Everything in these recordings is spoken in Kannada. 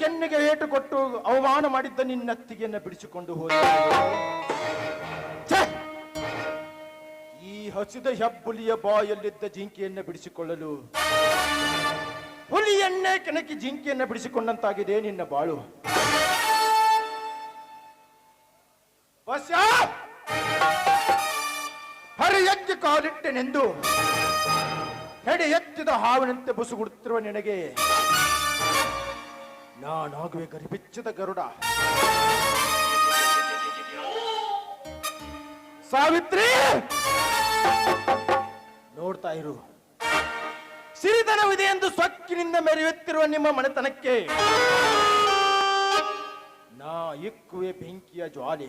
ಕೆನ್ನೆಗೆ ಏಟು ಕೊಟ್ಟು ಅವಮಾನ ಮಾಡಿದ್ದ ನಿನ್ನತ್ತಿಗೆಯನ್ನು ಬಿಡಿಸಿಕೊಂಡು ಹೋದ! ಈ ಹಸಿದ ಹೆಬ್ಬುಲಿಯ ಬಾಯಲ್ಲಿದ್ದ ಜಿಂಕೆಯನ್ನು ಬಿಡಿಸಿಕೊಳ್ಳಲು ಹುಲಿಯನ್ನೇ ಕೆಣಕಿ ಜಿಂಕೆಯನ್ನು ಬಿಡಿಸಿಕೊಂಡಂತಾಗಿದೆ ನಿನ್ನ ಬಾಳು. ಬಸ ಹರಿ ಎತ್ತಿ ಕಾಲಿಟ್ಟೆನೆಂದು ಹೆಡೆ ಎತ್ತಿದ ಹಾವಿನಂತೆ ಬುಸುಗುಡುತ್ತಿರುವ ನಿನಗೆ ನಾನಾಗುವೆ ಗರಿಬಿಚ್ಚದ ಗರುಡ. ಸಾವಿತ್ರಿ! ನೋಡ್ತಾ ಇರು. ಸಿರಿತನವಿದೆ ಎಂದು ಸೊಕ್ಕಿನಿಂದ ಮೆರೆಯುತ್ತಿರುವ ನಿಮ್ಮ ಮನೆತನಕ್ಕೆ. ನಾ ಇಕ್ಕುವೆ ಬೆಂಕಿಯ ಜ್ವಾಲೆ.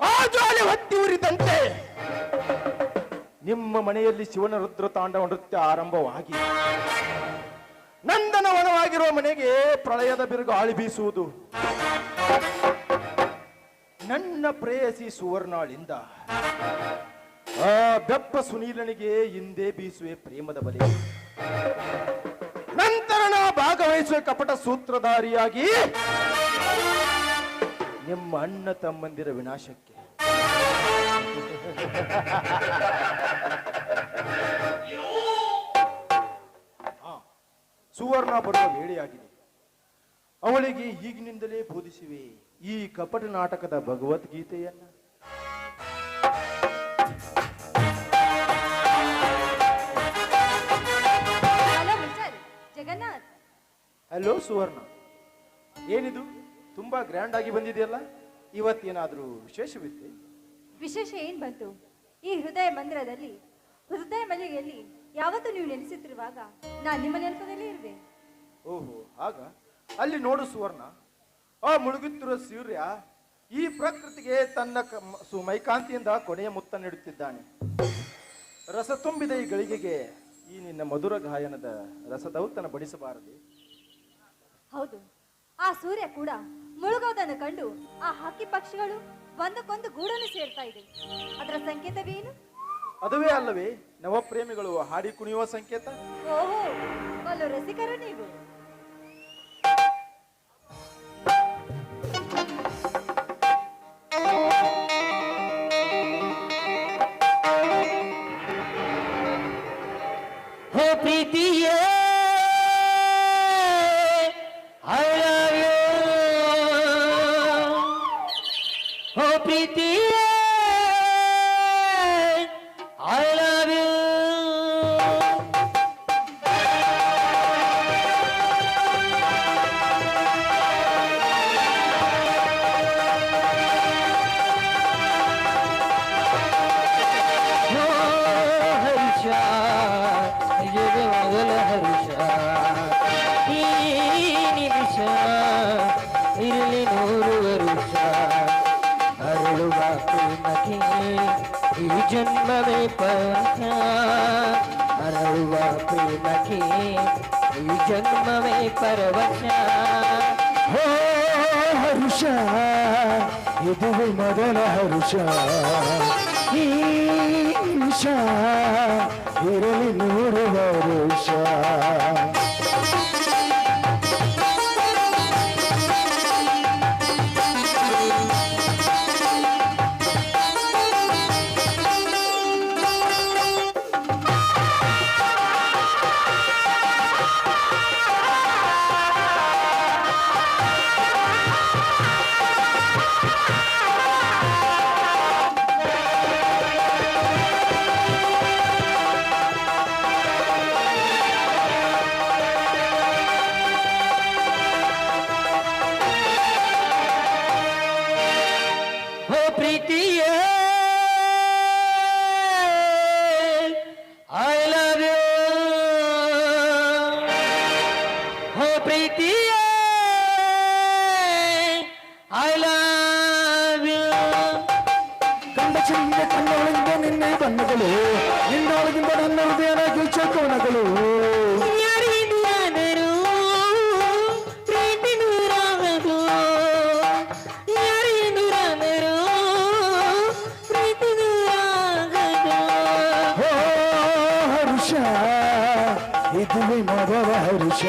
ಆ ಜ್ವಾಲೆ ಹೊತ್ತಿ ಉರಿದಂತೆ ನಿಮ್ಮ ಮನೆಯಲ್ಲಿ ಶಿವನ ರುದ್ರ ತಾಂಡವ ನೃತ್ಯ ಆರಂಭವಾಗಿ. ನಂದನವನವಾಗಿರುವ ಮನೆಗೆ ಪ್ರಳಯದ ಬಿರುಗಾಳಿ ಬೀಸುವುದು. ನನ್ನ ಪ್ರೇಯಸಿ ಸುವರ್ಣಾಳಿಂದ. ಆ ಬೆಪ್ಪ ಸುನೀಲನಿಗೆ ಹಿಂದೆ ಬೀಸುವೆ ಪ್ರೇಮದ ಬಲಿ. ನಂತರ ನಾ ಭಾಗವಹಿಸುವ ಕಪಟ ಸೂತ್ರಧಾರಿಯಾಗಿ ನಿಮ್ಮ ಅಣ್ಣ ತಮ್ಮಂದಿರ ವಿನಾಶಕ್ಕೆ. ಸುವರ್ಣ ಬರುವ ವೇಳೆಯಾಗಿದೆ ಅವಳಿಗೆ ಈಗಿನಿಂದಲೇ ಬೋಧಿಸಿವೆ ಈ ಕಪಟ ನಾಟಕದ ಭಗವದ್ಗೀತೆಯನ್ನ. ಜಗನ್ನಾಥ್. ಹಲೋ ಸುವರ್ಣ ಏನಿದು? ತುಂಬಾ ಗ್ರ್ಯಾಂಡ್ ಆಗಿ ಬಂದಿದೆಯಲ್ಲ ಇವತ್ತೇನಾದ್ರೂ ವಿಶೇಷವಿತ್ತೆ ವಿಶೇಷ ಏನ್ ಬಂತು? ಈ ಹೃದಯ ಮಂದಿರದಲ್ಲಿ ಹೃದಯ ಮಲ್ಲಿಗೆಯಲ್ಲಿ ಯಾವತ್ತೂ ನೀವು ನೆನೆಸುತ್ತಿರುವಾಗ ನಾನು ನಿಮ್ಮ ನೆನಪದಲ್ಲಿ ಇರುವೆ. ಓಹೋ ಆಗ ಅಲ್ಲಿ ನೋಡು ಸುವರ್ಣ ಆ ಮುಳುಗುತ್ತಿರುವ ಸೂರ್ಯ ಈ ಪ್ರಕೃತಿಗೆ ತನ್ನ ಕ- ಸು ಮೈಕಾಂತಿಯಿಂದ ಕೊನೆಯ ಮುತ್ತ ನೀಡುತ್ತಿದ್ದಾನೆ. ರಸ ತುಂಬಿದ ಈ ಗಳಿಗೆಗೆ ಈ ನಿನ್ನ ಮಧುರ ಗಾಯನದ ರಸದೌತನ ಬಡಿಸಬಾರದು? ಹೌದು ಆ ಸೂರ್ಯ ಕೂಡ ಮುಳುಗೋದನ್ನು ಕಂಡು ಆ ಹಕ್ಕಿ ಪಕ್ಷಿಗಳು ಒಂದಕ್ಕೊಂದು ಗೂಡನ್ನು ಸೇರ್ತಾ ಇದೆ. ಅದರ ಸಂಕೇತವೇನು? ಅದುವೇ ಅಲ್ಲವೇ ನವಪ್ರೇಮಿಗಳು ಹಾಡಿ ಕುಣಿಯುವ ಸಂಕೇತ? ಓಹೋ ಬಲು ರಸಿಕರು ಹೋ ಪ್ರೀತಿಯೇ. কে এই জন্মে পন্থা అరడువా ప్రేమకి ఈ జన్మమే పరవశ హో హరుష ఇదివి మొదల హరుష ఈష ఇరలి నూరు హరుష విధువి మాధవ హరుష.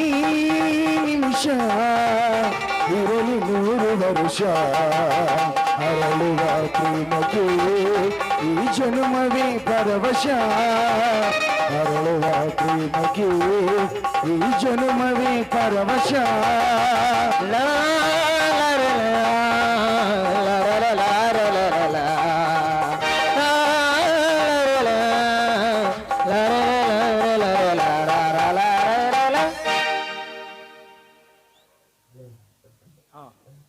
ఈ నిమిష ఇరలి నూరు వరుష. అరలుగా ప్రేమకు ఈ జనుమవి పరవశ. అరలుగా ప్రేమకి ఈ జనుమవి పరవశ. లా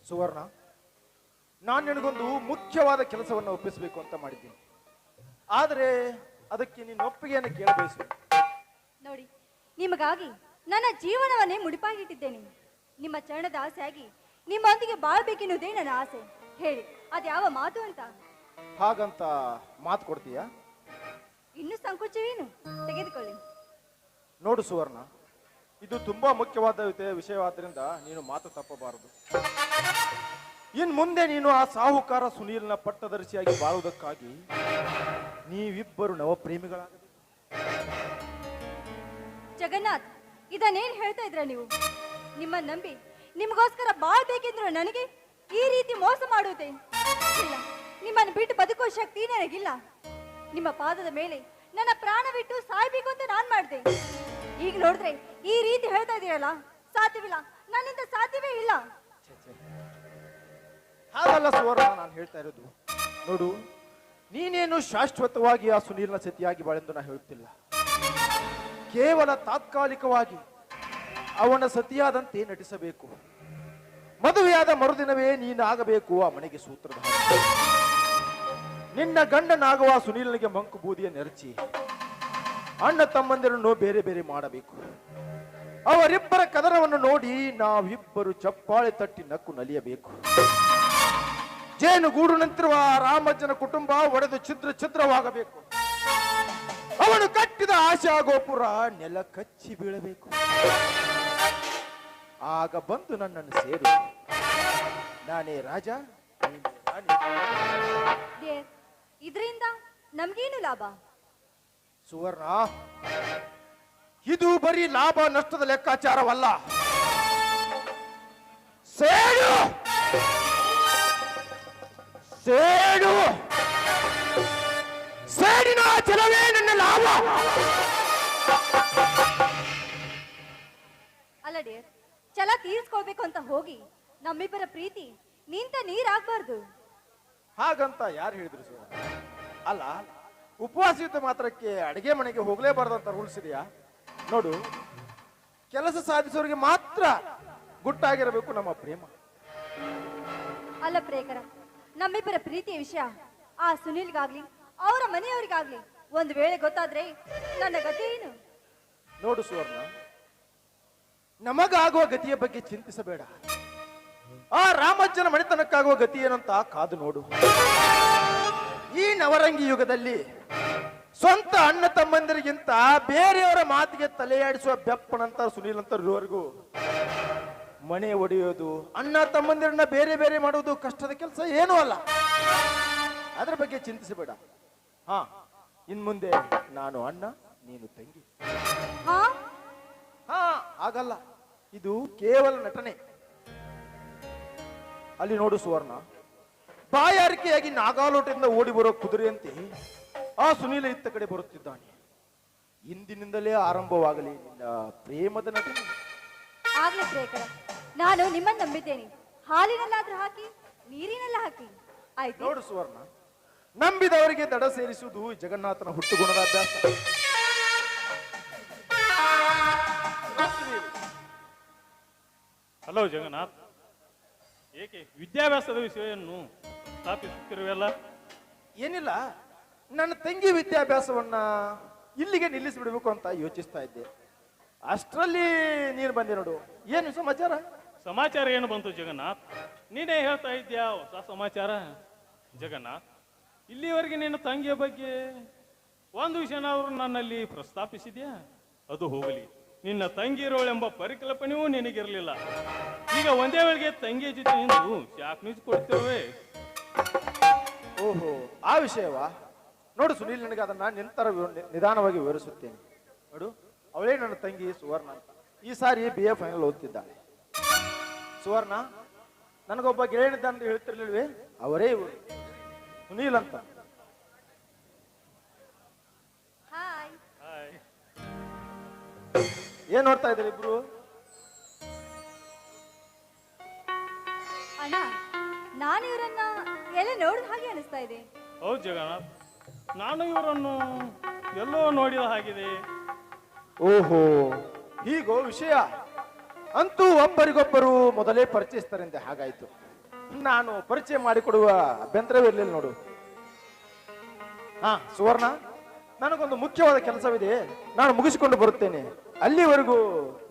ಸುವರ್ಣ ನಾನು ನಿನಗೊಂದು ಮುಖ್ಯವಾದ ಕೆಲಸವನ್ನು ಒಪ್ಪಿಸಬೇಕು ಅಂತ ಮಾಡಿದ್ದೀನಿ. ಆದರೆ ಅದಕ್ಕೆ ನಿನ್ನ ಒಪ್ಪಿಗೆಯನ್ನು ಕೇಳಬೇಕು ನೋಡಿ ನಿಮಗಾಗಿ ನನ್ನ ಜೀವನವನ್ನೇ ಮುಡಿಪಾಗಿಟ್ಟಿದ್ದೇನೆ. ನಿಮ್ಮ ಚರಣದ ಆಸೆಯಾಗಿ ನಿಮ್ಮೊಂದಿಗೆ ಬಾಳ್ಬೇಕೆನ್ನುವುದೇ ನನ್ನ ಆಸೆ. ಹೇಳಿ ಅದ್ಯಾವ ಮಾತು ಅಂತ? ಹಾಗಂತ ಮಾತು ಕೊಡ್ತೀಯಾ? ಇನ್ನು ಸಂಕೋಚವೇನು? ತೆಗೆದುಕೊಳ್ಳಿ. ನೋಡು ಸುವರ್ಣ ಇದು ತುಂಬಾ ಮುಖ್ಯವಾದ ವಿಷಯವಾದ್ರಿಂದ ನೀನು ಮಾತು ತಪ್ಪಬಾರದು. ಇನ್ ಮುಂದೆ ನೀನು ಆ ಸಾಹುಕಾರ ಸುನೀಲ್ನ ಪಟ್ಟದರ್ಶಿಯಾಗಿ ಬಾಳುವುದಕ್ಕಾಗಿ ನೀವಿಬ್ಬರು ನವಪ್ರೇಮಿಗಳಾಗಬೇಕು. ಜಗನ್ನಾಥ್, ಇದನ್ನೇನ್ ಹೇಳ್ತಾ ಇದ್ರ ನೀವು? ನಿಮ್ಮ ನಂಬಿ, ನಿಮಗೋಸ್ಕರ ಬಾಳ್ಬೇಕಿದ್ರು ನನಗೆ ಈ ರೀತಿ ಮೋಸ ಮಾಡುವುದೇ ಇಲ್ಲ. ನಿಮ್ಮನ್ನು ಬಿಟ್ಟು ಬದುಕುವ ಶಕ್ತಿ ನನಗಿಲ್ಲ. ನಿಮ್ಮ ಪಾದದ ಮೇಲೆ ನನ್ನ ಪ್ರಾಣ ಬಿಟ್ಟು ಸಾಯ್ಬೇಕು ಅಂತ ನಾನ್ ಮಾಡ್ದೆ. ಈಗ ನೋಡಿದ್ರೆ ಈ ರೀತಿ ಹೇಳ್ತಾ ಇದೀರಲ್ಲ ಸಾಧ್ಯವಿಲ್ಲ. ನನ್ನಿಂದ ಸಾಧ್ಯವೇ ಇಲ್ಲ. ಹಾಗಲ್ಲ ಸುವರ್ಣ, ನಾನು ಹೇಳ್ತಾ ಇರೋದು. ನೋಡು, ನೀನೇನು ಶಾಶ್ವತವಾಗಿ ಆ ಸುನೀಲ್ನ ಸತಿಯಾಗಿ ಬಾಳೆಂದು ನಾನು ಹೇಳುತ್ತಿಲ್ಲ. ಕೇವಲ ತಾತ್ಕಾಲಿಕವಾಗಿ ಅವನ ಸತಿಯಾದಂತೆ ನಟಿಸಬೇಕು. ಮದುವೆಯಾದ ಮರುದಿನವೇ ನೀನಾಗಬೇಕು ಆ ಮನೆಗೆ ಸೂತ್ರದ ನಿನ್ನ ಗಂಡನಾಗುವ ಸುನೀಲನಿಗೆ ಮಂಕು ಬೂದಿಯ ನೆರಚಿ ಅಣ್ಣ ತಮ್ಮಂದಿರನ್ನು ಬೇರೆ ಬೇರೆ ಮಾಡಬೇಕು. ಅವರಿಬ್ಬರ ಕದರವನ್ನು ನೋಡಿ ನಾವಿಬ್ಬರು ಚಪ್ಪಾಳೆ ತಟ್ಟಿ ನಕ್ಕು ನಲಿಯಬೇಕು. ಜೇನುಗೂಡು ನಿಂತಿರುವ ಆ ರಾಮಜ್ಜನ ಕುಟುಂಬ ಒಡೆದು ಛಿದ್ರ ಛಿದ್ರವಾಗಬೇಕು. ಅವನು ಕಟ್ಟಿದ ಆಶಾ ಗೋಪುರ ನೆಲ ಕಚ್ಚಿ ಬೀಳಬೇಕು. ಆಗ ಬಂದು ನನ್ನನ್ನು ಸೇರು. ನಾನೇ ರಾಜ ಇದರಿಂದ ನಮ್ಗೇನು ಲಾಭ? ಸುವರ್ಣ ಇದು ಬರೀ ಲಾಭ ನಷ್ಟದ ಲೆಕ್ಕಾಚಾರವಲ್ಲ. ಸೇಡು! ಸೇಡು! ಸೇಡಿನ ಚಲವೇ ನನ್ನ ಲಾಭ! ಅಲ್ಲ ಡಿಯರ್ ಛಲ ತೀರಿಸ್ಕೊಳ್ಬೇಕು ಅಂತ ಹೋಗಿ ನಮ್ಮಿಬ್ಬರ ಪ್ರೀತಿ ನಿಂತ ನೀರಾಗಬಾರ್ದು. ಹಾಗಂತ ಯಾರು ಹೇಳಿದ್ರು ಸುವರ್ಣ? ಅಲ್ಲ ಉಪವಾಸ ಇದ್ದ ಮಾತ್ರಕ್ಕೆ ಅಡಿಗೆ ಮನೆಗೆ ಹೋಗಲೇಬಾರ್ದಂತ ರೂಲ್ಸ್ ಇದೆಯಾ? ನೋಡು ಕೆಲಸ ಸಾಧಿಸೋರಿಗೆ ಮಾತ್ರ ಗುಟ್ಟಾಗಿರಬೇಕು ನಮ್ಮ ಪ್ರೇಮ. ಅಲ್ಲ ಪ್ರೇಕರ ನಮ್ಮಿಬ್ಬರ ಪ್ರೀತಿಯ ವಿಷಯ ಆ ಸುನಿಲ್ಗಾಗ್ಲಿ ಅವರ ಮನೆಯವರಿಗಾಗ್ಲಿ ಒಂದು ವೇಳೆ ಗೊತ್ತಾದ್ರೆ ನನ್ನ ಗತಿ ಏನು? ನೋಡು ಸುವರ್ಣ ನಮಗಾಗುವ ಗತಿಯ ಬಗ್ಗೆ ಚಿಂತಿಸಬೇಡ. ಆ ರಾಮಜ್ಜನ ಮನೆತನಕ್ಕಾಗುವ ಗತಿ ಏನಂತ ಕಾದು ನೋಡು. ಈ ನವರಂಗಿ ಯುಗದಲ್ಲಿ ಸ್ವಂತ ಅಣ್ಣ ತಮ್ಮಂದಿರಿಗಿಂತ ಬೇರೆಯವರ ಮಾತಿಗೆ ತಲೆಯಾಡಿಸುವ ಬೆಪ್ಪನಂತ ಸುನೀಲ್ ಅಂತ ಇರುವವರೆಗೂ ಮನೆ ಒಡೆಯೋದು ಅಣ್ಣ ತಮ್ಮಂದಿರನ್ನ ಬೇರೆ ಬೇರೆ ಮಾಡುವುದು ಕಷ್ಟದ ಕೆಲಸ ಏನೂ ಅಲ್ಲ. ಅದ್ರ ಬಗ್ಗೆ ಚಿಂತಿಸಬೇಡ. ಹಾ ಇನ್ ಮುಂದೆ ನಾನು ಅಣ್ಣ ನೀನು ತಂಗಿ. ಹಾ? ಹಾ ಆಗಲ್ಲ ಇದು ಕೇವಲ ನಟನೆ. ಅಲ್ಲಿ ನೋಡು ಸುವರ್ಣ ಬಾಯಾರಿಕೆಯಾಗಿ ನಾಗಾಲೋಟದಿಂದ ಓಡಿ ಬರೋ ಕುದುರೆಯಂತೆ ಆ ಸುನೀಲ ಇತ್ತ ಕಡೆ ಬರುತ್ತಿದ್ದಾನೆ. ಇಂದಿನಿಂದಲೇ ಆರಂಭವಾಗಲಿ ನಿನ್ನ ಪ್ರೇಮದ ನಟನೆ. ಆಗ್ಲಿ ಪ್ರೇಕರ ನಾನು ನಿಮ್ಮನ್ನ ನಂಬಿದ್ದೇನೆ. ಹಾಲಿನಲ್ಲಾದ್ರೂ ಹಾಕಿ ನೀರಿನೆಲ್ಲ ಹಾಕಿ. ಆಯ್ತು. ನೋಡು ಸುವರ್ಣ ನಂಬಿದವರಿಗೆ ದಡ ಸೇರಿಸುವುದು ಜಗನ್ನಾಥನ ಹುಟ್ಟುಗುಣದ ಅಭ್ಯಾಸ. ಹಲೋ ಜಗನ್ನಾಥ್. ಏಕೆ ವಿದ್ಯಾಭ್ಯಾಸದ ವಿಷಯವನ್ನು ಸ್ಥಾಪಿಸುತ್ತಿರುವೆಲ್ಲ ಏನಿಲ್ಲ ನನ್ನ ತಂಗಿ ವಿದ್ಯಾಭ್ಯಾಸವನ್ನ ಇಲ್ಲಿಗೆ ನಿಲ್ಲಿಸಿಬಿಡ್ಬೇಕು ಅಂತ ಯೋಚಿಸ್ತಾ ಇದ್ದೆ. ಅಷ್ಟರಲ್ಲಿ ನೀನು ಬಂದೆ ನೋಡು. ಏನು ಸಮಾಚಾರ? ಸಮಾಚಾರ ಏನು ಬಂತು ಜಗನ್ನಾಥ್? ನೀನೇ ಹೇಳ್ತಾ ಇದ್ಯಾ ಹೊಸ ಸಮಾಚಾರ? ಜಗನ್ನಾಥ್ ಇಲ್ಲಿವರೆಗೆ ನಿನ್ನ ತಂಗಿಯ ಬಗ್ಗೆ ಒಂದು ವಿಷಯನಾದರೂ ನನ್ನಲ್ಲಿ ಪ್ರಸ್ತಾಪಿಸಿದ್ಯಾ? ಅದು ಹೋಗಲಿ. ನಿನ್ನ ತಂಗಿ ಇರೋಳೆಂಬ ಪರಿಕಲ್ಪನೆಯೂ ನಿನಗಿರಲಿಲ್ಲ. ಈಗ ಒಂದೇ ವೇಳೆಗೆ ತಂಗಿಯ ಜೊತೆ ನಿಂತು ಶಾಕ್ ನ್ಯೂಸ್ ಕೊಡ್ತೇವೆ. ಓಹೋ ಆ ವಿಷಯವಾ? ನೋಡು ಸುನೀಲ್ ನನಗೆ ಅದನ್ನ ನಿಂತರ ನಿಧಾನವಾಗಿ ವಿವರಿಸುತ್ತೇನೆ. ನೋಡು ಅವಳೇ ನನ್ನ ತಂಗಿ ಸುವರ್ಣ ಅಂತ. ಈ ಸಾರಿ ಬಿ ಎ ಫೈನಲ್ ಓದ್ತಿದ್ದಾಳೆ. ಸುವರ್ಣ ನನಗೊಬ್ಬ ಗೆಳೆಯನಿದ್ದ ಅಂತ ಹೇಳ್ತಿರ್ಲಿಲ್ವೇ? ಅವರೇ ಇವರು. ಸುನೀಲ್ ಅಂತ. ಹಾಯ್ ಹಾಯ್ ಏನ್ ನೋಡ್ತಾ ಇದ್ದೀರಿ ಇಬ್ರು? ಅಣ್ಣ ನಾನು ಇವರನ್ನ ಎಲ್ಲ ನೋಡಿದ ಹಾಗೆ ಅನಿಸ್ತಾ ಇದೆ. ಹೌದು ಜಗನ್ನಾಥ್. ನಾನು ಇವರನ್ನು ಎಲ್ಲೋ ನೋಡಿದ ಹಾಗಿದೆ. ಓಹೋ ಹೀಗೋ ವಿಷಯ. ಅಂತೂ ಒಬ್ಬರಿಗೊಬ್ಬರು ಮೊದಲೇ ಪರಿಚಯಿಸ್ತಾರೆಂದೆ ಹಾಗಾಯ್ತು. ನಾನು ಪರಿಚಯ ಮಾಡಿಕೊಡುವ ಅಭ್ಯಂತರವಿರಲಿಲ್ಲ ನೋಡು. ಹಾ ಸುವರ್ಣ ನನಗೊಂದು ಮುಖ್ಯವಾದ ಕೆಲಸವಿದೆ. ನಾನು ಮುಗಿಸಿಕೊಂಡು ಬರುತ್ತೇನೆ. ಅಲ್ಲಿವರೆಗೂ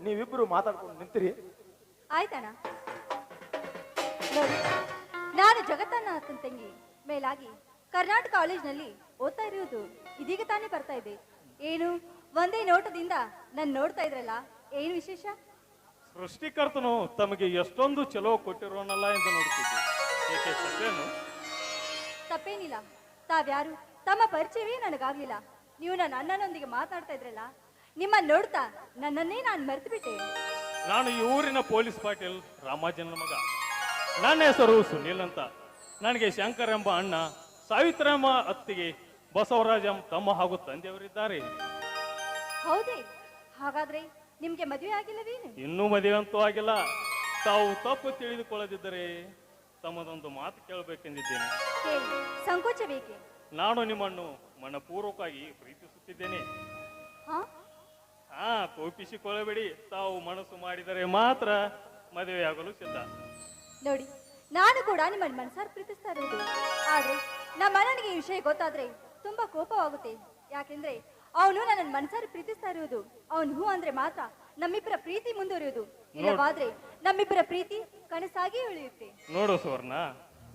ನೀವಿಬ್ಬರು ಮಾತಾಡ್ಕೊಂಡು ನಿಂತಿರಿ. ಆಯ್ತಣ್ಣ. ನೋಡಿ ನಾನು ಜಗತ್ತನ್ನ ತಂಗಿ ಮೇಲಾಗಿ ಕರ್ನಾಟಕ ಕಾಲೇಜ್ನಲ್ಲಿ ಓದ್ತಾ ಇರೋದು ಇದೀಗ ತಾನೇ ಬರ್ತಾ ಇದೆ. ಏನು ಒಂದೇ ನೋಟದಿಂದ ನನ್ನ ನೋಡ್ತಾ ಇದ್ರಲ್ಲ ಏನು ವಿಶೇಷ? ಸೃಷ್ಟಿಕರ್ತನು ತಮಗೆ ಎಷ್ಟೊಂದು ಚಲೋ ಕೊಟ್ಟಿರೋನಲ್ಲ ಎಂದು ನೋಡ್ತಿದ್ದೆ. ಏಕೆ ತಪ್ಪೇನಿಲ್ಲ. ತಾವ್ಯಾರು? ತಮ್ಮ ಪರಿಚಯವೇ ನನಗಾಗ್ಲಿಲ್ಲ. ನೀವು ನನ್ನ ಅಣ್ಣನೊಂದಿಗೆ ಮಾತಾಡ್ತಾ ಇದ್ರಲ್ಲ ನಿಮ್ಮ ನೋಡ್ತಾ ನನ್ನನ್ನೇ ನಾನು ಮರೆತು ಬಿಟ್ಟೆ ನಾನು ಈ ಊರಿನ ಪೊಲೀಸ್ ಪಾಟೀಲ್ ರಾಮಾಜನ ಮಗ. ನನ್ನ ಹೆಸರು ಸುನೀಲ್ ಅಂತ. ನನಗೆ ಶಂಕರ್ ಎಂಬ ಅಣ್ಣ ಸಾವಿತ್ರ ಎಂಬ ಅತ್ತಿಗೆ ಬಸವರಾಜ್ ತಮ್ಮ ಹಾಗೂ ತಂದೆಯವರಿದ್ದಾರೆ. ಹೌದೇ? ಹಾಗಾದ್ರೆ ನಿಮ್ಗೆ ಮದುವೆ ಆಗಿಲ್ಲವೇನು? ಇನ್ನೂ ಮದುವೆ ಅಂತೂ ಆಗಿಲ್ಲ. ತಾವು ತಪ್ಪು ತಿಳಿದುಕೊಳ್ಳದಿದ್ದರೆ ತಮ್ಮದೊಂದು ಮಾತು ಕೇಳಬೇಕೆಂದಿದ್ದೇನೆ. ಕೇಳಿ ಸಂಕೋಚ ಬೇಕೆ? ನಾನು ನಿಮ್ಮನ್ನು ಮನಪೂರ್ವಕವಾಗಿ ಪ್ರೀತಿಸುತ್ತಿದ್ದೇನೆ. ಹಾ? ಹಾ ಕೋಪಿಸಿಕೊಳ್ಳಬೇಡಿ ತಾವು ಮನಸ್ಸು ಮಾಡಿದರೆ ಮಾತ್ರ ಮದುವೆಯಾಗಲು ಸಿದ್ಧ. ನೋಡಿ ನಾನು ಕೂಡ ನಿಮ್ಮನ್ನು ಮನಸಾರ ಪ್ರೀತಿಸ್ತಾ ಇರೋದು ಆದ್ರೆ ನಮ್ಮ ಅಣ್ಣನಿಗೆ ಈ ವಿಷಯ ಗೊತ್ತಾದ್ರೆ ತುಂಬಾ ಕೋಪವಾಗುತ್ತೆ. ಯಾಕೆಂದ್ರೆ ಅವನು ನನ್ನ ಮನಸಾರಿ ಪ್ರೀತಿಸ್ತಾ ಇರುವುದು. ಅವನು ಹೂ ಅಂದ್ರೆ ಮಾತ್ರ ನಮ್ಮಿಬ್ಬರ ಪ್ರೀತಿ ಮುಂದುವರಿಯುವುದು. ಇಲ್ಲವಾದ್ರೆ ನಮ್ಮಿಬ್ಬರ ಪ್ರೀತಿ ಕನಸಾಗಿ ಉಳಿಯುತ್ತೆ. ನೋಡು ಸುವರ್ಣ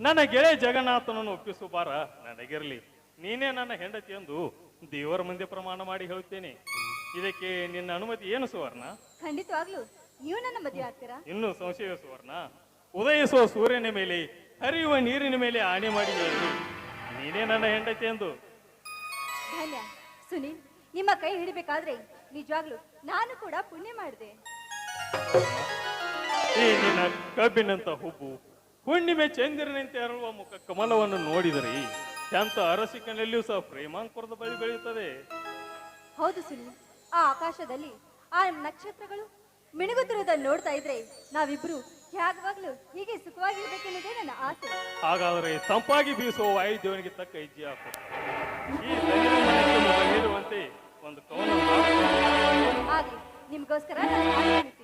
ನನ್ನ ಗೆಳೆಯ ಜಗನ್ನಾಥನನ್ನು ಒಪ್ಪಿಸು ಬಾರ. ನನಗಿರಲಿ ನೀನೇ ನನ್ನ ಹೆಂಡತಿ ಎಂದು ದೇವರ ಮುಂದೆ ಪ್ರಮಾಣ ಮಾಡಿ ಹೇಳುತ್ತೇನೆ. ಇದಕ್ಕೆ ನಿನ್ನ ಅನುಮತಿ ಏನು ಸುವರ್ಣ? ಖಂಡಿತವಾಗ್ಲೂ. ನೀವು ನನ್ನ ಮದುವೆ ಆಗ್ತೀರಾ? ಇನ್ನು ಸಂಶಯ ಸುವರ್ಣ ಉದಯಿಸುವ ಸೂರ್ಯನ ಮೇಲೆ ಹರಿಯುವ ನೀರಿನ ಮೇಲೆ ಆಣೆ ಮಾಡಿ ಹೇಳಿ. ನೀನೇ ನನ್ನ ಹೆಂಡತಿ ಎಂದು. ಧನ್ಯ. ಸುನೀಲ್ ನಿಮ್ಮ ಕೈ ಹಿಡಿಬೇಕಾದ್ರೆ ನಿಜವಾಗ್ಲೂ ನಾನು ಕೂಡ ಪುಣ್ಯ ಮಾಡಿದೆ. ಈ ನಿನ್ನ ಕಬ್ಬಿನಂತ ಹುಬ್ಬು ಹುಣ್ಣಿಮೆ ಚಂದಿರನಂತೆ ಅರಳುವ ಮುಖ ಕಮಲವನ್ನು ನೋಡಿದರೆ ಎಂತ ಅರಸಿಕನಲ್ಲಿಯೂ ಸಹ ಪ್ರೇಮಾಂಕುರದ ಬಳಿ ಬೆಳೆಯುತ್ತದೆ. ಹೌದು ಸುನೀಲ್ ಆ ಆಕಾಶದಲ್ಲಿ ಆ ನಕ್ಷತ್ರಗಳು ಮಿಣುಗುತ್ತಿರುವುದನ್ನು ನೋಡ್ತಾ ಇದ್ರೆ ನಾವಿಬ್ರು ಯಾವಾಗ್ಲೂ ಹೀಗೆ ಸುಖವಾಗಿರ್ಬೇಕೆನ್ನೋದೇ ನನ್ನ ಆಸೆ ಹಾಗಾದರೆ ತಂಪಾಗಿ ಬೀಸುವ ವಾಯುದೇವನಿಗೆ ತಕ್ಕ ಹೆಜ್ಜೆ ಹಾಕು ಈ ಒಂದು ಕವನ ಆಗ್ಲಿ ನಿಮ್ಗೋಸ್ಕರ ನಾನು.